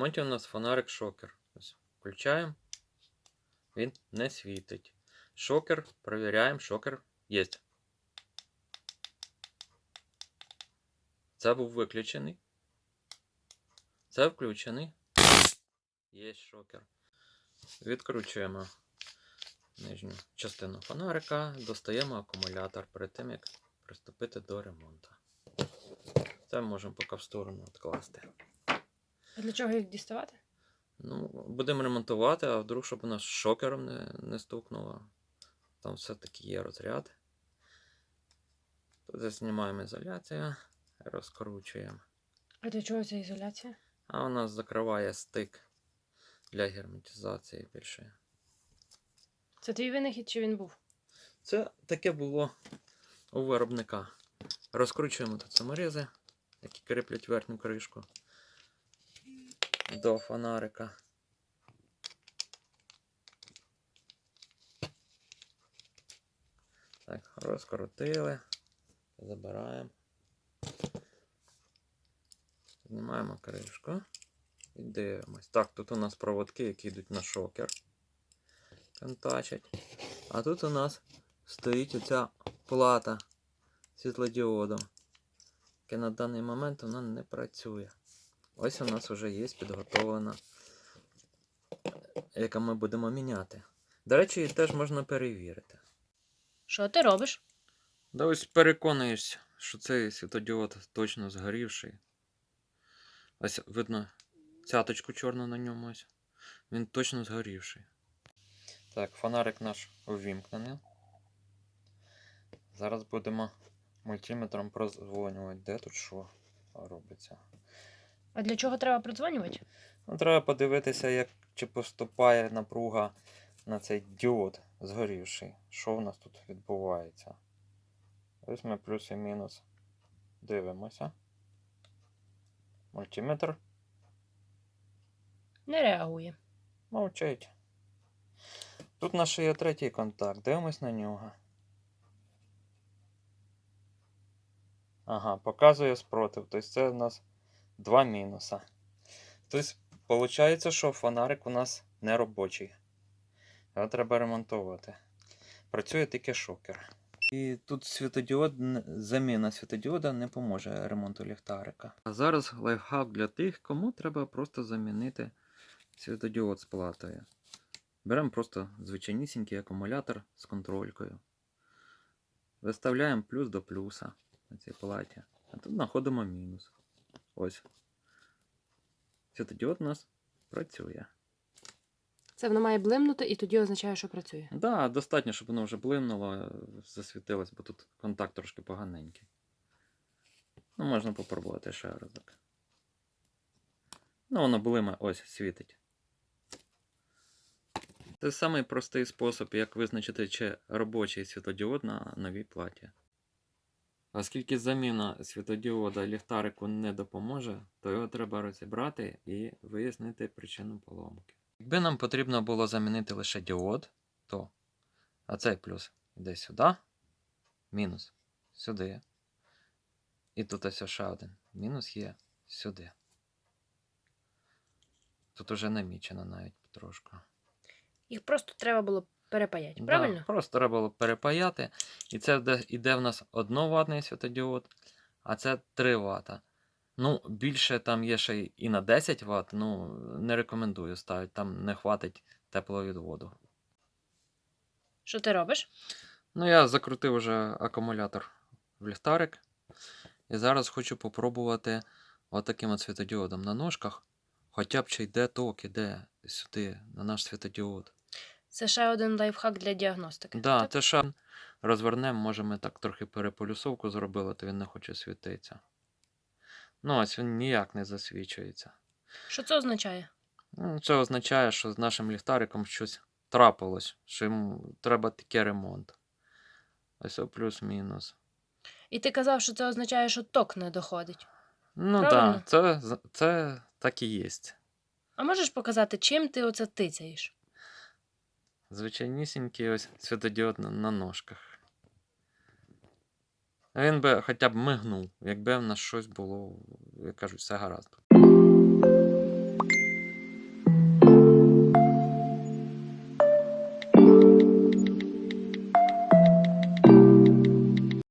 ремонті у нас фонарик шокер. Ось, включаємо. Він не світить. Шокер, перевіряємо, шокер є. Це був виключений. Це включений. Є шокер. Відкручуємо нижню частину фонарика, достаємо акумулятор перед тим, як приступити до ремонту. Це можемо поки в сторону відкласти. А для чого їх діставати? Ну, будемо ремонтувати, а вдруг, щоб у нас шокером не, не стукнуло. Там все-таки є розряд. Тут знімаємо ізоляцію, розкручуємо. А для чого ця ізоляція? А у нас закриває стик для герметизації більше. Це твій винахід чи він був? Це таке було у виробника. Розкручуємо тут саморізи, які кріплять верхню кришку до фонарика. Так, розкрутили, забираємо. Знімаємо кришку і дивимось. Так, тут у нас проводки, які йдуть на шокер. Контачать. А тут у нас стоїть оця плата світлодіодом, яка на даний момент вона не працює. Ось у нас вже є підготовлена, яка ми будемо міняти. До речі, її теж можна перевірити. Що ти робиш? Да ось переконуєшся, що цей світодіод точно згорівший. Ось видно цяточку чорну на ньому ось. Він точно згорівший. Так, фонарик наш увімкнений. Зараз будемо мультиметром прозвонювати, де тут що робиться. А для чого треба продзвонювати? Ну, треба подивитися, як чи поступає напруга на цей діод згорівший. Що в нас тут відбувається. Ось ми плюс і мінус дивимося. Мультиметр Не реагує. мовчить. Тут наш є третій контакт. Дивимось на нього. Ага, показує спротив. Тобто це у нас два мінуса. Тобто, виходить, що фонарик у нас не робочий. Його треба ремонтувати. Працює тільки шокер. І тут світодіод, заміна світодіода не поможе ремонту ліхтарика. А зараз лайфхак для тих, кому треба просто замінити світодіод з платою. Беремо просто звичайнісінький акумулятор з контролькою. Виставляємо плюс до плюса на цій платі. А тут знаходимо мінус. Ось. Світодіод у нас працює. Це воно має блимнути і тоді означає, що працює. Да, достатньо, щоб воно вже блимнуло, засвітилось, бо тут контакт трошки поганенький. Ну, можна попробувати ще разок. Ну, воно блиме, ось, світить. Це самий простий спосіб, як визначити, чи робочий світодіод на новій платі. Оскільки заміна світодіода ліхтарику не допоможе, то його треба розібрати і вияснити причину поломки. Якби нам потрібно було замінити лише діод, то оцей плюс йде сюди, мінус сюди. І тут ось ще один. Мінус є сюди. Тут уже намічено навіть трошки. Їх просто треба було перепаяти, Да, правильно? просто треба було перепаяти. І це йде, в нас 1 ватний світодіод, а це 3 Вт. Ну, більше там є ще і на 10 Вт, ну не рекомендую ставити, там не хватить тепловідводу. Що ти робиш? Ну, я закрутив вже акумулятор в ліхтарик. І зараз хочу попробувати отаким от світодіодом на ножках. Хоча б чи йде ток, іде сюди, на наш світодіод. Це ще один лайфхак для діагностики. Да, так? це ще розвернемо, може ми так трохи переполюсовку зробили, то він не хоче світитися. Ну, ось він ніяк не засвічується. Що це означає? Ну, Це означає, що з нашим ліхтариком щось трапилось, що йому треба таке ремонт. Ось плюс-мінус. І ти казав, що це означає, що ток не доходить. Ну так, да, це, це так і є. А можеш показати, чим ти оце тицяєш? Звичайнісінький ось світодіод на, ножках. Він би хоча б мигнув, якби в нас щось було, як кажуть, все гаразд.